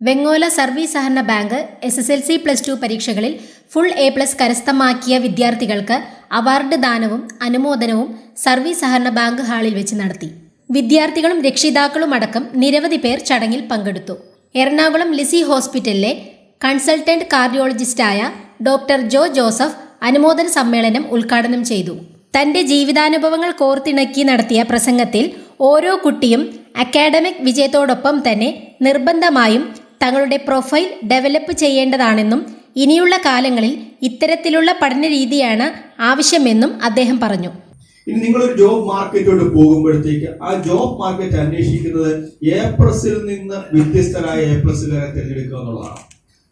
Vengola service സഹകരണ bank S S L C plus two പരീക്ഷകളിൽ full A plus കരസ്ഥമാക്കിയ വിദ്യാർത്ഥികൾക്ക് അവാർഡ് ദാനവും അനുമോദനവും സർവീസ് സഹകരണ ബാങ്ക് ഹാളിൽ വെച്ച് നടത്തി. വിദ്യാർത്ഥികളും രക്ഷിതാക്കളും അടക്കം നിരവധി പേർ ചടങ്ങിൽ പങ്കെടുത്തു. എറണാകുളം ലിസി ഹോസ്പിറ്റലിലെ കൺസൾട്ടന്റ് കാർഡിയോളജിസ്റ്റായ ഡോക്ടർ ജോ ജോസഫ് അനുമോദന സമ്മേളനം ഉദ്ഘാടനം ചെയ്തു. തന്റെ ജീവിതാനുഭവങ്ങൾ കോർത്തിണക്കി നടത്തിയ പ്രസംഗത്തിൽ ഓരോ കുട്ടിയും അക്കാഡമിക് വിജയത്തോടൊപ്പം തന്നെ നിർബന്ധമായും തങ്ങളുടെ പ്രൊഫൈൽ ഡെവലപ്പ് ചെയ്യേണ്ടതാണെന്നും ഇനിയുള്ള കാലങ്ങളിൽ ഇത്തരത്തിലുള്ള പഠന രീതിയാണ് ആവശ്യമെന്നും അദ്ദേഹം പറഞ്ഞു. ഇനി നിങ്ങൾ ഒരു ജോബ് മാർക്കറ്റോട് പോകുമ്പോഴത്തേക്ക് ആ ജോബ് മാർക്കറ്റ് അന്വേഷിക്കുന്നത് എ പ്ലസിൽ നിന്ന് വ്യത്യസ്തരായ എ പ്ലസുകാരെ തിരഞ്ഞെടുക്കുക എന്നുള്ളതാണ്.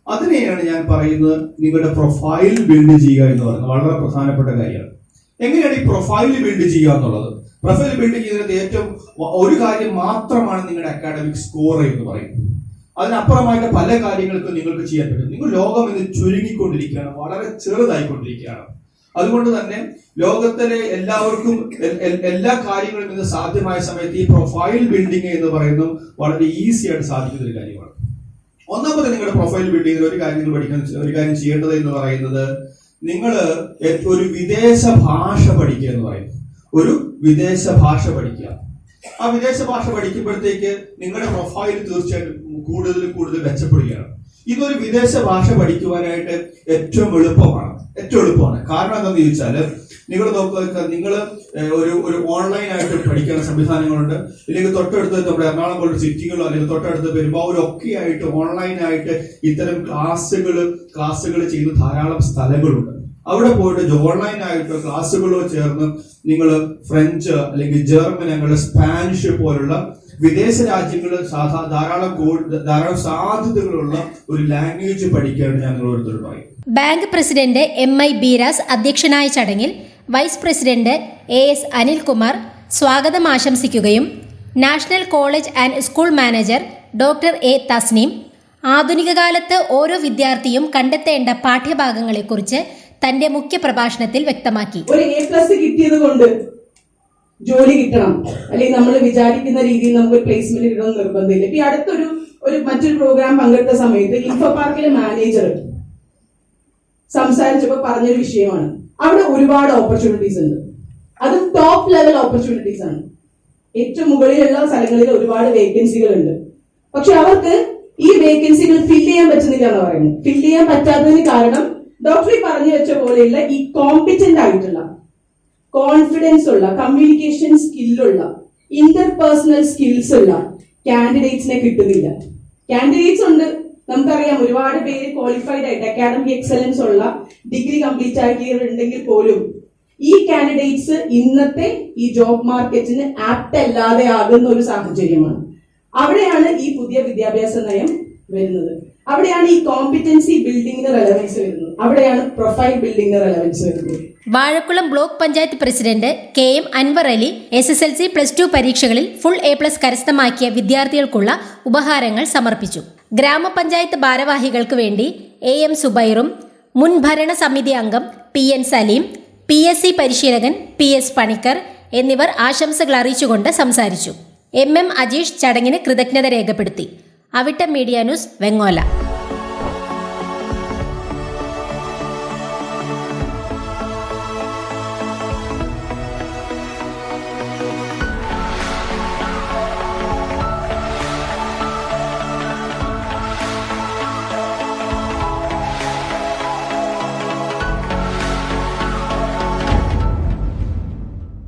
അതിനെയാണ് ഞാൻ പറയുന്നത് നിങ്ങളുടെ പ്രൊഫൈൽ ബിൽഡ് ചെയ്യുക എന്ന് പറയുന്നത്. വളരെ പ്രധാനപ്പെട്ട കാര്യമാണ്. എങ്ങനെയാണ് ഈ പ്രൊഫൈൽ ബിൽഡ് ചെയ്യുക എന്നുള്ളത്? പ്രൊഫൈൽ ബിൽഡ് ചെയ്യുന്നതിന് ഏറ്റവും ഒരു കാര്യം മാത്രമാണ് നിങ്ങളുടെ അക്കാഡമിക് സ്കോർ എന്ന് പറയുന്നത്. അതിനപ്പുറമായിട്ട് പല കാര്യങ്ങൾക്കും നിങ്ങൾക്ക് ചെയ്യാൻ പറ്റും. നിങ്ങൾ ലോകം ഇന്ന് ചുരുങ്ങിക്കൊണ്ടിരിക്കുകയാണ് വളരെ ചെറുതായിക്കൊണ്ടിരിക്കുകയാണ്. അതുകൊണ്ട് തന്നെ ലോകത്തിലെ എല്ലാവർക്കും എല്ലാ കാര്യങ്ങളും ഇന്ന് സാധ്യമായ സമയത്ത് ഈ പ്രൊഫൈൽ ബിൽഡിംഗ് എന്ന് പറയുന്നത് വളരെ ഈസി ആയിട്ട് സാധിക്കുന്ന ഒരു കാര്യമാണ്. ഒന്നാമത് നിങ്ങളുടെ പ്രൊഫൈൽ ബിൽഡിംഗിൽ ഒരു കാര്യം പഠിക്കാൻ ഒരു കാര്യം ചെയ്യേണ്ടത് എന്ന് പറയുന്നത് നിങ്ങൾ ഒരു വിദേശ ഭാഷ പഠിക്കുക എന്ന് പറയുന്നത് ഒരു വിദേശ ഭാഷ പഠിക്കുക. ആ വിദേശ ഭാഷ പഠിക്കുമ്പോഴത്തേക്ക് നിങ്ങളുടെ പ്രൊഫൈൽ തീർച്ചയായിട്ടും കൂടുതൽ കൂടുതൽ മെച്ചപ്പെടുകയാണ്. ഇതൊരു വിദേശ ഭാഷ പഠിക്കുവാനായിട്ട് ഏറ്റവും എളുപ്പമാണ്. ഏറ്റവും എളുപ്പമാണ്. കാരണം എന്താണെന്ന് ചോദിച്ചാൽ നിങ്ങൾ നോക്കുക നിങ്ങൾ ഒരു ഒരു ഓൺലൈൻ ആയിട്ട് പഠിക്കുന്ന സംവിധാനങ്ങളുണ്ട്. ഇല്ലെങ്കിൽ തൊട്ടടുത്ത് നമ്മുടെ എറണാകുളം പോലുള്ള സിറ്റികളോ അല്ലെങ്കിൽ തൊട്ടടുത്ത് പെരുമ്പാവൂരോ ഒക്കെ ആയിട്ട് ഓൺലൈൻ ആയിട്ട് ഇത്തരം ക്ലാസ്സുകൾ ക്ലാസ്സുകൾ ചെയ്യുന്ന ധാരാളം സ്ഥലങ്ങളുണ്ട്. അവിടെ പോയിട്ട് ഓൺലൈൻ ആയിട്ട് ക്ലാസ്സുകളോ ചേർന്ന് നിങ്ങൾ ഫ്രഞ്ച് അല്ലെങ്കിൽ ജർമ്മൻ അങ്ങനെ സ്പാനിഷ് പോലുള്ള വിദേശ രാജ്യങ്ങളിൽ സാധാ ധാരാളം ധാരാളം സാധ്യതകളുള്ള ഒരു ലാംഗ്വേജ് ഞാൻ നിങ്ങളോട് പറയും bank president M I Beeras അധ്യക്ഷനായ ചടങ്ങിൽ vice president A S Anilkumar സ്വാഗതം ആശംസിക്കുകയും national college and school manager doctor A Thasneem ആധുനിക കാലത്ത് ഓരോ വിദ്യാർത്ഥിയും കണ്ടെത്തേണ്ട പാഠ്യഭാഗങ്ങളെക്കുറിച്ച് തന്റെ മുഖ്യ പ്രഭാഷണത്തിൽ വ്യക്തമാക്കി. ഒരു എ പ്ലസ് കിട്ടിയത് കൊണ്ട് ജോലി കിട്ടണം. അല്ലെങ്കിൽ നമ്മൾ വിചാരിക്കുന്ന രീതിയിൽ നമുക്ക് പ്ലേസ്മെന്റ് കിട്ടണം നിർബന്ധമില്ല. ഇപ്പൊ അടുത്തൊരു ഒരു മറ്റൊരു പ്രോഗ്രാം പങ്കെടുത്ത സമയത്ത് ഇൻഫോ പാർക്കിലെ മാനേജർ സംസാരിച്ചപ്പോൾ പറഞ്ഞൊരു വിഷയമാണ്. അവിടെ ഒരുപാട് ഓപ്പർച്യൂണിറ്റീസ് ഉണ്ട്. അത് ടോപ്പ് ലെവൽ ഓപ്പർച്യൂണിറ്റീസ് ആണ്. ഏറ്റവും മുകളിലുള്ള സ്ഥലങ്ങളിൽ ഒരുപാട് വേക്കൻസികൾ ഉണ്ട്. പക്ഷെ അവർക്ക് ഈ വേക്കൻസികൾ ഫില്ല് ചെയ്യാൻ പറ്റുന്നില്ല എന്ന് പറയുന്നത്. ഫില്ല് ചെയ്യാൻ പറ്റാത്തതിന് കാരണം ഡോക്ടർ ഈ പറഞ്ഞു വെച്ച പോലെയുള്ള ഈ കോമ്പിറ്റന്റ് ആയിട്ടുള്ള കോൺഫിഡൻസ് ഉള്ള കമ്മ്യൂണിക്കേഷൻ സ്കില്ലുള്ള ഇന്റർപേഴ്സണൽ സ്കിൽസ് ഉള്ള കാൻഡിഡേറ്റ്സിനെ കിട്ടുന്നില്ല. കാൻഡിഡേറ്റ്സ് ഉണ്ട്. നമുക്കറിയാം ഒരുപാട് പേര് ക്വാളിഫൈഡ് ആയിട്ട് അക്കാഡമിക് എക്സലൻസ് ഉള്ള ഡിഗ്രി കംപ്ലീറ്റ് ആക്കിയിട്ടുണ്ടെങ്കിൽ പോലും ഈ കാൻഡിഡേറ്റ്സ് ഇന്നത്തെ ഈ ജോബ് മാർക്കറ്റിന് ആപ്റ്റ് അല്ലാതെ ആകുന്ന ഒരു സാഹചര്യമാണ്. അവിടെയാണ് ഈ പുതിയ വിദ്യാഭ്യാസ നയം വരുന്നത്. അവിടെയാണ് ഈ കോമ്പിറ്റൻസി ബിൽഡിങ്ങിന് റെലവൻസ് വരുന്നത്. അവിടെയാണ് പ്രൊഫൈൽ ബിൽഡിങ്ങിന് റെലവൻസ് വരുന്നത്. Vazhakulam block panchayat president K M Anwar Ali S S L C plus two പരീക്ഷകളിൽ ഫുൾ എ പ്ലസ് കരസ്ഥമാക്കിയ വിദ്യാർത്ഥികൾക്കുള്ള ഉപഹാരങ്ങൾ സമർപ്പിച്ചു. ഗ്രാമപഞ്ചായത്ത് ഭാരവാഹികൾക്ക് വേണ്ടി എ എം സുബൈറും മുൻ ഭരണ സമിതി അംഗം P N Saleem P S C പരിശീലകൻ പി എസ് പണിക്കർ എന്നിവർ ആശംസകൾ അറിയിച്ചുകൊണ്ട് സംസാരിച്ചു. എം എം അജീഷ് ചടങ്ങിന് കൃതജ്ഞത രേഖപ്പെടുത്തി. Avittam media news Vengola